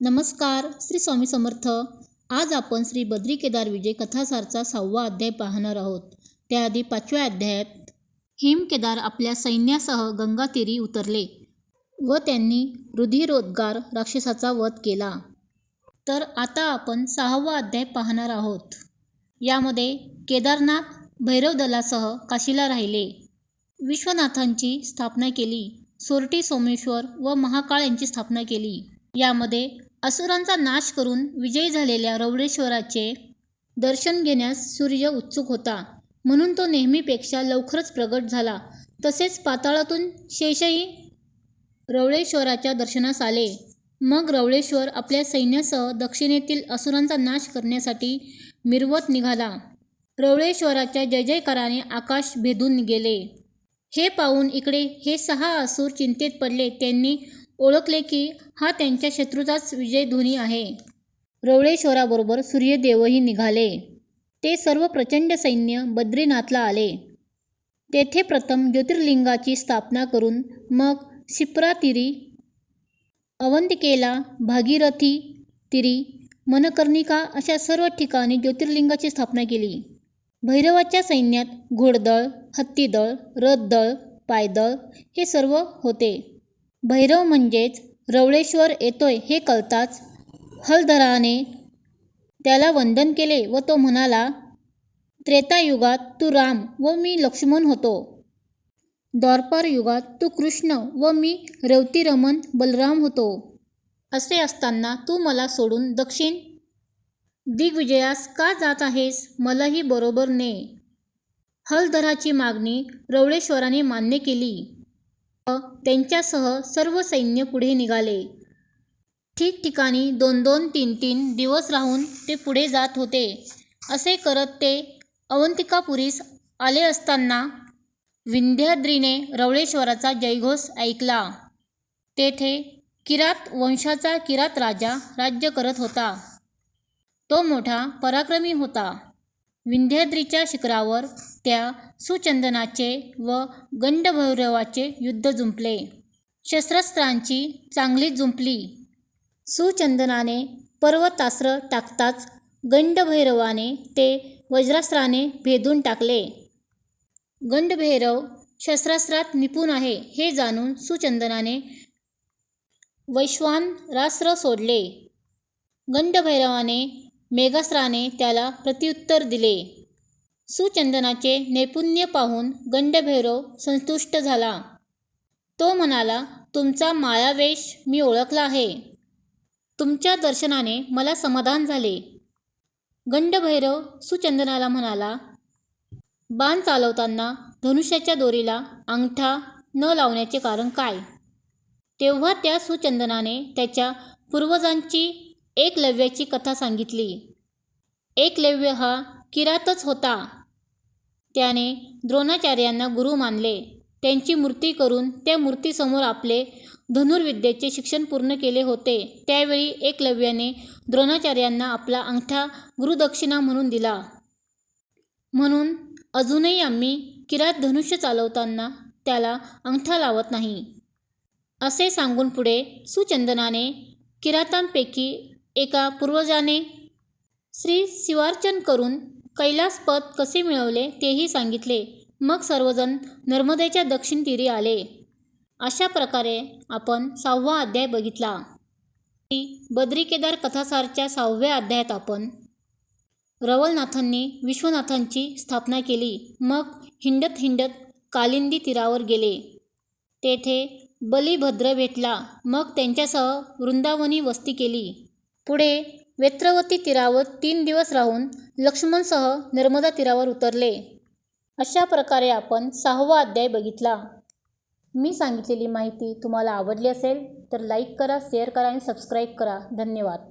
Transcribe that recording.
नमस्कार श्री स्वामी समर्थ. आज आपण श्री बद्री केदार विजय कथासारचा सहावा अध्याय पाहणार आहोत. त्याआधी पाचव्या अध्यायात हिम केदार आपल्या सैन्यासह गंगातीरी उतरले व त्यांनी रुधिरोद्गार राक्षसाचा वध केला. तर आता आपण सहावा अध्याय पाहणार आहोत. यामध्ये केदारनाथ भैरव दलासह काशीला राहिले. विश्वनाथांची स्थापना केली. सोरटी सोमेश्वर व महाकाळ यांची स्थापना केली. यामध्ये असुरांचा नाश करून विजयी झालेल्या रवळेश्वराचे दर्शन घेण्यास सूर्य उत्सुक होता. म्हणून तो नेहमीपेक्षा लवकरच प्रगट झाला. तसेच पाताळातून शेषही रवळेश्वराच्या दर्शनास आले. मग रवळेश्वर आपल्या सैन्यासह दक्षिणेतील असुरांचा नाश करण्यासाठी मिरवत निघाला. रवळेश्वराच्या जय जयकाराने आकाश भेदून गेले. हे पाहून इकडे हे सहा असुर चिंतेत पडले. त्यांनी ओळखले की हा त्यांच्या शत्रूचाच विजयध्वनी आहे. रवळेश्वराबरोबर सूर्यदेवही निघाले. ते सर्व प्रचंड सैन्य बद्रीनाथला आले. तेथे प्रथम ज्योतिर्लिंगाची स्थापना करून मग शिप्रातिरी अवंतिकेला भागीरथी तिरी मनकर्णिका अशा सर्व ठिकाणी ज्योतिर्लिंगाची स्थापना केली. भैरवाच्या सैन्यात घोडदळ हत्तीदळ रथदळ पायदळ हे सर्व होते. भैरव म्हणजेच रवळेश्वर येतोय हे कळताच हलधराने त्याला वंदन केले व तो म्हणाला त्रेतायुगात तू राम व मी लक्ष्मण होतो. द्वारपार युगात तू कृष्ण व मी रवतीरमण बलराम होतो. असे असताना तू मला सोडून दक्षिण दिग्विजयास का जात आहेस मलाही बरोबर ने हलधराची मागणी रवळेश्वराने मान्य केली. त्यांच्यासह सर्व सैन्य पुढे निघाले. ठिकठिकाणी दोन दोन तीन तीन दिवस राहून ते पुढे जात होते. असे करत ते अवंतिकापुरीस आले असताना विंध्याद्रीने रवळेश्वराचा जयघोष ऐकला. तेथे किरात वंशाचा किरात राजा राज्य करत होता. तो मोठा पराक्रमी होता. विंध्याद्रीच्या शिखरावर त्या सुचंदनाचे व गंडभैरवाचे युद्ध जुंपले. शस्त्रास्त्रांची चांगली जुंपली. सुचंदनाने पर्वतास्त्र टाकताच गंडभैरवाने ते वज्रास्त्राने भेदून टाकले. गंडभैरव शस्त्रास्त्रात निपुण आहे हे जाणून सुचंदनाने वैश्वानरास्त्र सोडले. गंडभैरवाने मेघास्त्राने त्याला प्रत्युत्तर दिले. सुचंदनाचे नैपुण्य पाहून गंडभैरव संतुष्ट झाला. तो म्हणाला तुमचा मायावेश मी ओळखला आहे. तुमच्या दर्शनाने मला समाधान झाले. गंडभैरव सुचंदनाला म्हणाला बाण चालवताना धनुष्याच्या दोरीला अंगठा न लावण्याचे कारण काय? तेव्हा त्या सुचंदनाने त्याच्या पूर्वजांची एकलव्याची कथा सांगितली. एकलव्य हा किरातच होता. त्याने द्रोणाचार्यांना गुरु मानले. त्यांची मूर्ती करून त्या मूर्तीसमोर आपले धनुर्विद्येचे शिक्षण पूर्ण केले होते. त्यावेळी एकलव्याने द्रोणाचार्यांना आपला अंगठा गुरुदक्षिणा म्हणून दिला. म्हणून अजूनही आम्ही किरात धनुष्य चालवताना त्याला अंगठा लावत नाही. असे सांगून पुढे सुचंदनाने किरातांपैकी एका पूर्वजाने श्री शिवार्चन करून कैलासपद कसे मिळवले तेही सांगितले. मग सर्वजण नर्मदेच्या दक्षिण तीरी आले. अशा प्रकारे आपण सहावा अध्याय बघितला. बद्री केदार कथासारच्या सहाव्या अध्यायात आपण रवलनाथांनी विश्वनाथांची स्थापना केली. मग हिंडत हिंडत कालिंदी तीरावर गेले. तेथे बलिभद्र भेटला. मग त्यांच्यासह वृंदावनी वस्ती केली. पुढे वेत्रवती तीरावर तीन दिवस राहून लक्ष्मणसह नर्मदा तीरावर उतरले. अशा प्रकारे आपण सहावा अध्याय बघितला. मी सांगितलेली माहिती तुम्हाला आवडली असेल तर लाईक करा शेअर करा आणि सबस्क्राईब करा. धन्यवाद.